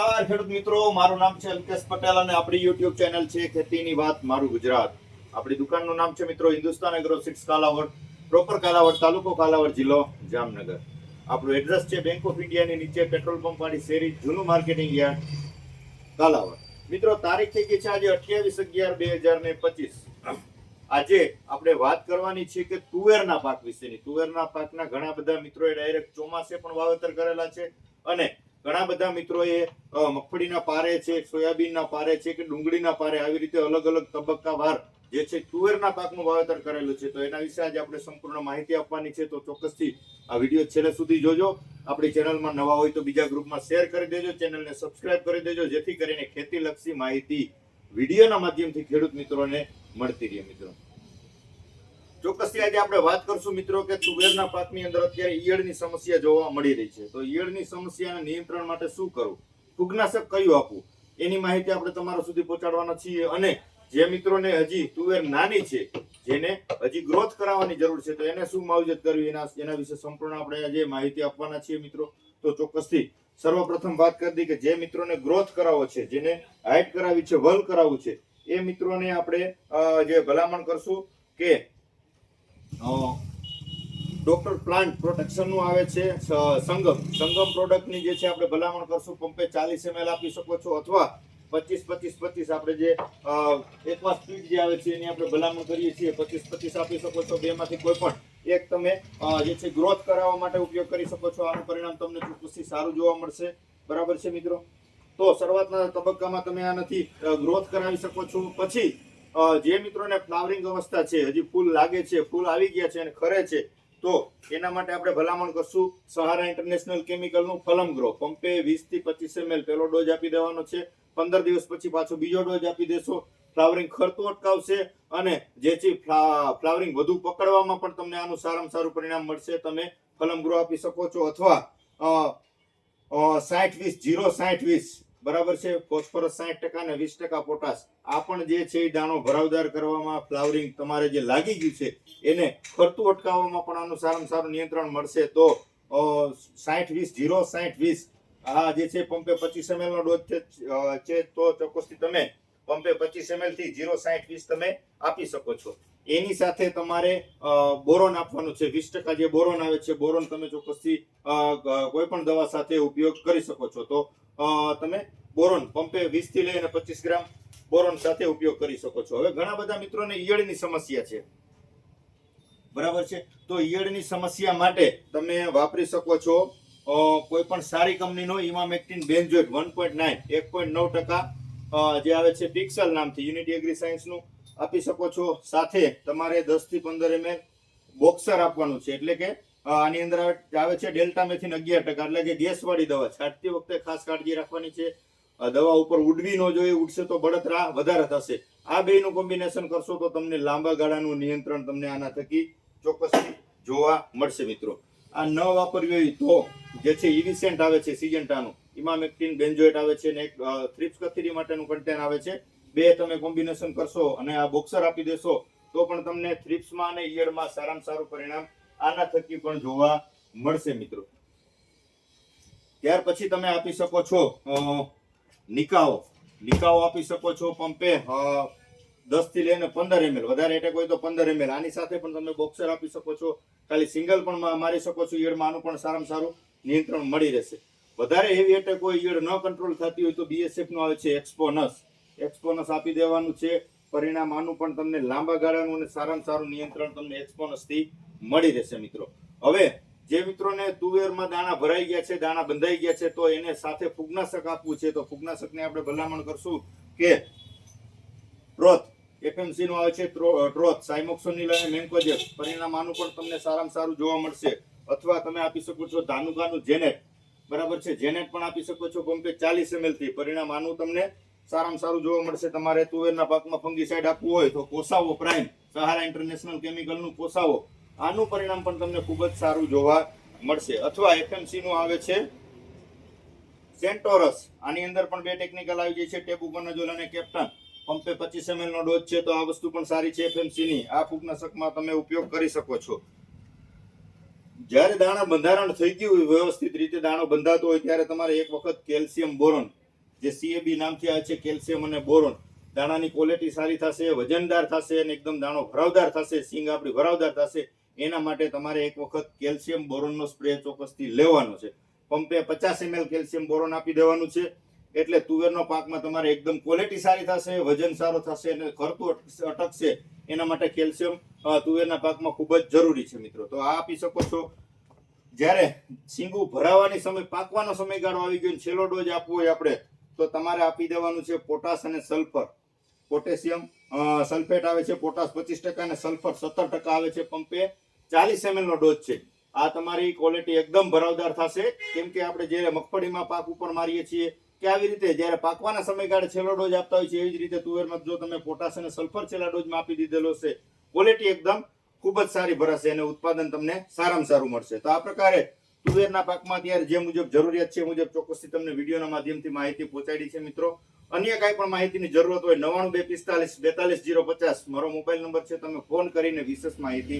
નમસ્કાર, ખેડૂત મિત્રો. મારું નામ છે અલ્કેશ પટેલ અને આપણી યુટ્યુબ ચેનલ છે ખેતીની વાત, મારું ગુજરાત. આપણી દુકાનનું નામ છે મિત્રો Hindustan agro six Kalavad proper Kalavad તાલુકો કાલાવડ જિલ્લો જામનગર. આપણું એડ્રેસ છે બેંક ઓફ ઇન્ડિયાની નીચે પેટ્રોલ પંપ વાળી શેરી, જૂનું માર્કેટિંગ યાર્ડ કાલાવડ મિત્રો, તારીખ થઈ ગઈ છે આજે અઠ્યાવીસ અગિયાર બે હજાર ને પચીસ. આજે આપણે વાત કરવાની છે કે તુવેરના પાક વિશેની. તુવેરના પાકના ઘણા બધા મિત્રોએ ડાયરેક્ટ ચોમાસે પણ વાવેતર કરેલા છે અને ઘણા બધા મિત્રોએ મગફળીના પારે છે, સોયાબીનના પારે છે કે ડુંગળીના પારે આવી રીતે અલગ અલગ તબક્કાવાર જે છે તુવેરના પાકનું વાવેતર કરેલું છે. તો એના વિશે આજે આપણે સંપૂર્ણ માહિતી આપવાની છે. તો ચોક્કસથી આ વીડિયો છેલ્લે સુધી જોજો. આપણી ચેનલમાં નવા હોય તો બીજા ગ્રુપમાં શેર કરી દેજો. ચેનલને સબસ્ક્રાઇબ કરી દેજો. જેથી કરીને ખેતીલક્ષી માહિતી વિડીયોના માધ્યમથી ખેડૂત મિત્રોને મળતી રહે મિત્રો. ચોક્કસથી આજે આપણે વાત કરશું મિત્રો કે તુવેરના પાકની અંદર અત્યારે ઈયળની સમસ્યા જોવા મળી રહી છે. તો ઈયળની સમસ્યાના નિયંત્રણ માટે શું કરવું? ફૂગનાશક કયું આપવું? એની માહિતી આપણે તમારા સુધી પહોંચાડવાના છીએ અને જે મિત્રોને હજી તુવેર નાની છે, જેને હજી ગ્રોથ કરાવવાની જરૂર છે, તો એને શું માવજત કરવી? એના એના વિશે સંપૂર્ણ આપણે આજે માહિતી આપવાના છીએ મિત્રો. તો ચોક્કસથી સર્વપ્રથમ વાત કરી દઈએ કે જે મિત્રોને ગ્રોથ કરાવવો છે, જેને હાઇટ કરાવી છે, વલ કરાવવું છે, એ મિત્રોને આપણે જે ભલામણ કરશું કે ડોક્ટર પ્લાન્ટ પ્રોટેક્શનનું આવે છે સંગમ. સંગમ પ્રોડક્ટની જે છે આપણે ભલામણ કરશું પંપે ચાલીસ એમએલ આપી શકો છો, અથવા પચીસ પચીસ પચીસ આપણે જે એકવા સ્પીડ જે આવે છે એની આપણે ભલામણ કરીએ છીએ, પચીસ પચીસ આપી શકો છો, બેમાંથી કોઈ પણ એક તમે જે છે ગ્રોથ કરાવવા માટે ઉપયોગ કરી શકો છો, આનું પરિણામ તમને ચોક્કસથી સારું જોવા મળશે. બરાબર છે મિત્રો? તો શરૂઆતના તબક્કામાં તમે આનાથી ગ્રોથ કરાવી શકો છો, પછી જે મિત્રોને ફ્લાવરિંગ અવસ્થા છે, હજી ફૂલ લાગે છે, ફૂલ આવી ગયા છે અને ખરે છે, તો એના માટે આપણે ભલામણ કરશું સહારા ઇન્ટરનેશનલ કેમિકલનું ફલમ ગ્રો. પંપે વીસથી પચીસ એમએલ પહેલો ડોઝ આપી દેવાનો છે, પંદર દિવસ પછી પાછો બીજો ડોઝ આપી દેશો. ફ્લાવરિંગ ખરતું અટકાવશે અને જેથી ફ્લા- ફ્લાવરિંગ વધુ પકડવામાં પણ તમને આનું સારામાં સારું પરિણામ મળશે. તમે ફલમ ગ્રો આપી શકો છો અથવા સાઠ વીસ, જીરો સાઠ વીસ બરાબર છે? ફોસ્ફરસ સાઠ ટકા અને વીસ ટકા પોટાશ. આ પણ જે છે એ દાણો ભરાવદાર કરવામાં ફ્લાવરિંગ તમારે જે લાગી ગયું છે, એને ફરતું અટકાવવામાં પણ આનું સારામાં સારું નિયંત્રણ મળશે. તો સાઠ વીસ જીરો સાઠ વીસ, આ જે છે પંપે પચીસ એમએલ નો ડોઝ છે તો ચોક્કસથી તમે પંપે પચીસ એમએલથી જીરો સાઠ વીસ તમે આપી શકો છો. એની સાથે તમારે બોરોન આપવાનું છે. વીસ ટકા જે બોરોન આવે છે, બોરોન તમે ચોક્કસથી કોઈ પણ દવા સાથે ઉપયોગ કરી શકો છો. તો તમે બોરોન પંપે વીસથી લઈને પચીસ ગ્રામ બોરોન સાથે ઉપયોગ કરી શકો છો. હવે ઘણા બધા મિત્રોને ઈયળની સમસ્યા છે. બરાબર છે? તો ઈયળની સમસ્યા માટે તમે વાપરી શકો છો કોઈ પણ સારી કંપનીનો emamectin benzoate one point nine, એક પોઈન્ટ નવ ટકા જે આવે છે પિક્સલ નામથી, યુનિટી એગ્રી સાયન્સનું આપી શકો છો. સાથે તમારે દસથી પંદર એમએલ બોક્સર આપવાનું છે. એટલે કે આની અંદર આવે છે ડેલ્ટા મેથિન અગિયાર ટકા. એટલે કે ગેસ વાળી દવા છાંટતી વખતે ખાસ કાળજી રાખવાની છે. દવા ઉપર ઉડવી ન જોઈએ, ઉડશે તો બળતરા વધારે થશે. આ બેનું કોમ્બિનેશન કરશો તો તમને લાંબા ગાળાનું નિયંત્રણ તમને આના થકી ચોક્કસથી જોવા મળશે મિત્રો. આ ન વાપરવી હોય તો જે છે ઇવિસેન્ટ આવે છે સિજન્ટાનું ઇમામેક્ટિન બેન્જોઇટ આવે છે ને એક થ્રિપ્સ કથીરી માટેનું કન્ટેન આવે છે. બે તમે કોમ્બિનેશન કરશો અને આ બોક્સર આપી દેશો, તો પણ તમને થ્રિપ્સમાં અને ઈયળમાં સારામાં સારું પરિણામ આના થકી પણ જોવા મળશે મિત્રો. ત્યાર પછી તમે આપી શકો છો નિકાઓ. નિકાઓ આપી શકો છો પંપે દસથી લઈને પંદર એમએલ. વધારે એટેક હોય તો પંદર એમએલ. આની સાથે પણ તમે બોક્સર આપી શકો છો. ખાલી સિંગલ પણ મારી શકો છો ઈયળમાં આનું પણ સારામાં સારું નિયંત્રણ મળી રહેશે. વધારે હેવી એટેક હોય ઈયળ ન કંટ્રોલ થતી હોય તો બીએસએફનું આવે છે એક્સપોનસ એક્સપોનસ આપી દેવાનું છે. પરિણામ આનું પણ તમને લાંબા ગાળાનું અને સારામાં સારું નિયંત્રણ તમને એક્સપોનસથી મળી રહેશે મિત્રો. હવે જે મિત્રોને તુવેરમાં દાણા ભરાઈ ગયા છે, દાણા બંધાઈ ગયા છે, તો એને સાથે ફૂગનાશક આપવું છે. તો ફૂગનાશકને આપણે ભલામણ કરશું કે ટ્રોથ એફએમસી નું આવે છે ટ્રો- ટ્રોથ સાયમોક્સોનિલ અને મેન્કોજેબ પરિણામ આનું પણ તમને સારામાં સારું જોવા મળશે. અથવા તમે આપી શકો છો ધાનુકાનું જેનેટ બરાબર છે? જેનેટ પણ આપી શકો છો. પંપે ચાલીસ એમએલ પરિણામ આનું તમને સારામાં સારું જોવા મળશે. તમારે તુવેરના પાકમાં ફંગીસાઇડ આપવું હોય તો કોસાવો પ્રાઇમ. સહારા ઇન્ટરનેશનલ કેમિકલનું કોસાવો. આનું પરિણામ પણ તમને ખૂબ જ સારું જોવા મળશે. અથવા એફએમસી નું આવે છે સેન્ટોરસ. આની અંદર પણ બે ટેકનિકલ આવી જાય છે. ટેબુકોનાઝોલ અને કેપ્ટન. પંપે પચીસ એમએલ નો ડોઝ છે તો આ વસ્તુ પણ સારી છે એફએમસી ની આ ફૂગનાશકમાં તમે ઉપયોગ કરી શકો છો. જ્યારે દાણા બંધારણ થઈ ગયું હોય, વ્યવસ્થિત રીતે દાણો બંધાતો હોય, ત્યારે તમારે એક વખત કેલ્શિયમ બોરોન જે સીએબી નામથી આવે છે, કેલ્શિયમ અને બોરોન. દાણાની ક્વોલિટી સારી થશે, વજનદાર થશે અને એકદમ દાણો ભરાવદાર થશે, સિંગ આપણી ભરાવદાર થશે. એના માટે તમારે એક વખત કેલ્શિયમ બોરોનનો સ્પ્રે ચોક્કસથી લેવાનો છે. પંપે પચાસ એમએલ કેલ્શિયમ બોરોન આપી દેવાનું છે. એટલે તુવેરનો પાકમાં તમારે એકદમ ક્વોલિટી સારી થશે, વજન સારો થશે અને ખર્ચું અટ- અટકશે. એના માટે કેલ્શિયમ તુવેરના પાકમાં ખૂબ જ જરૂરી છે મિત્રો. તો આ આપી શકો છો. જ્યારે સિંગુ ભરાવાની સમય પાકવાનો સમયગાળો આવી ગયો છેલ્લો ડોઝ આપવો હોય આપણે તો તમારે આપી દેવાનું છે પોટાશ અને સલ્ફર. પોટેશિયમ સલ્ફેટ આવે છે પોટાશ પચીસ ટકા અને સલ્ફર સત્તર ટકા આવે છે પંપે. ચાલીસ એમએલ નો ડોઝ છે. આ તમારી ક્વોલિટી એકદમ ભરાવદાર થશે. કેમ કે આપણે જ્યારે મગફળીમાં પાક ઉપર મારીએ છીએ, કે આવી રીતે જ્યારે પાકવાના સમયગાળે છેલ્લો ડોઝ આપતા હોય છે, એવી જ રીતે તુવેરમાં જો તમે પોટાશ અને સલ્ફર છેલ્લા ડોઝમાં આપી દીધેલો છે, ક્વોલિટી એકદમ ખૂબ જ સારી ભરાશે અને ઉત્પાદન તમને સારામાં સારું મળશે. તો આ પ્રકારે તુવેરના પાકમાં અત્યારે જે મુજબ જરૂરિયાત છે મુજબ ચોક્કસથી તમને વિડીયોના માધ્યમથી માહિતી પહોંચાડી છે મિત્રો. અન્ય કાંઈ પણ માહિતીની જરૂરત હોય નવાણું બે પિસ્તાલીસ બેતાલીસ જીરો પચાસ, મારો મોબાઈલ નંબર છે, તમે ફોન કરીને વિશેષ માહિતી